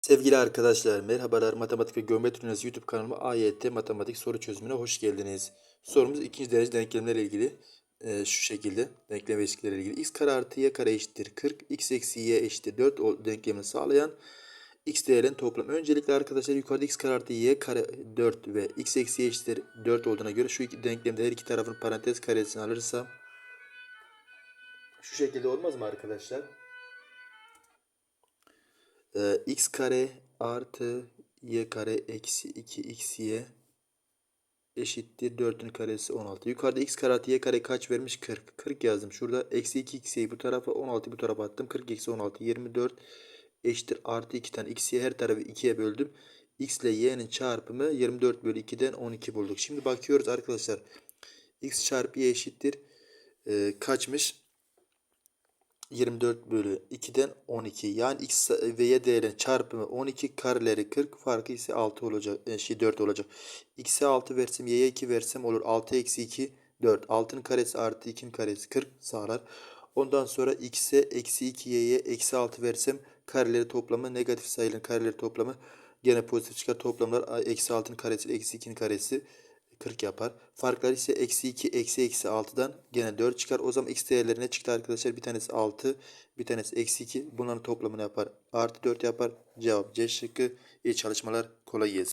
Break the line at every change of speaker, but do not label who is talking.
Sevgili arkadaşlar, merhabalar. Matematik ve Geometri Üniversitesi YouTube kanalıma AYT Matematik soru çözümüne hoş geldiniz. Sorumuz ikinci derece denklemlerle ilgili e, şu şekilde. Denklem ve ilgili. x kare artı y kare eşittir 40, x eksi y eşittir 4 ol- denklemini sağlayan x değerlerin toplamı. Öncelikle arkadaşlar yukarıda x kare artı y kare 4 ve x eksi y eşittir 4 olduğuna göre şu iki denklemde her iki tarafın parantez karesini alırsam şu şekilde olmaz mı arkadaşlar? Ee, x kare artı y kare eksi 2xy eşittir 4'ün karesi 16. Yukarıda x kare artı y kare kaç vermiş? 40. 40 yazdım. Şurada eksi 2xy'yi bu tarafa 16 bu tarafa attım. 40 eksi 16 24 eşittir artı 2 tane x'ye her tarafı 2'ye böldüm. x ile y'nin çarpımı 24 bölü 2'den 12 bulduk. Şimdi bakıyoruz arkadaşlar. x çarpı y eşittir. Ee, kaçmış? 24 bölü 2'den 12. Yani x ve y değerinin çarpımı 12 kareleri 40 farkı ise 6 olacak. E, şey 4 olacak. x'e 6 versem y'ye 2 versem olur. 6 eksi 2 4. 6'nın karesi artı 2'nin karesi 40 sağlar. Ondan sonra x'e eksi 2 y'ye eksi 6 versem kareleri toplamı negatif sayıların kareleri toplamı gene pozitif çıkar. Toplamlar eksi 6'nın karesi eksi 2'nin karesi 40 yapar. Farklar ise eksi 2 eksi eksi 6'dan gene 4 çıkar. O zaman x değerleri ne çıktı arkadaşlar? Bir tanesi 6 bir tanesi eksi 2. Bunların toplamını yapar. Artı 4 yapar. Cevap C şıkkı. İyi çalışmalar. Kolay gelsin.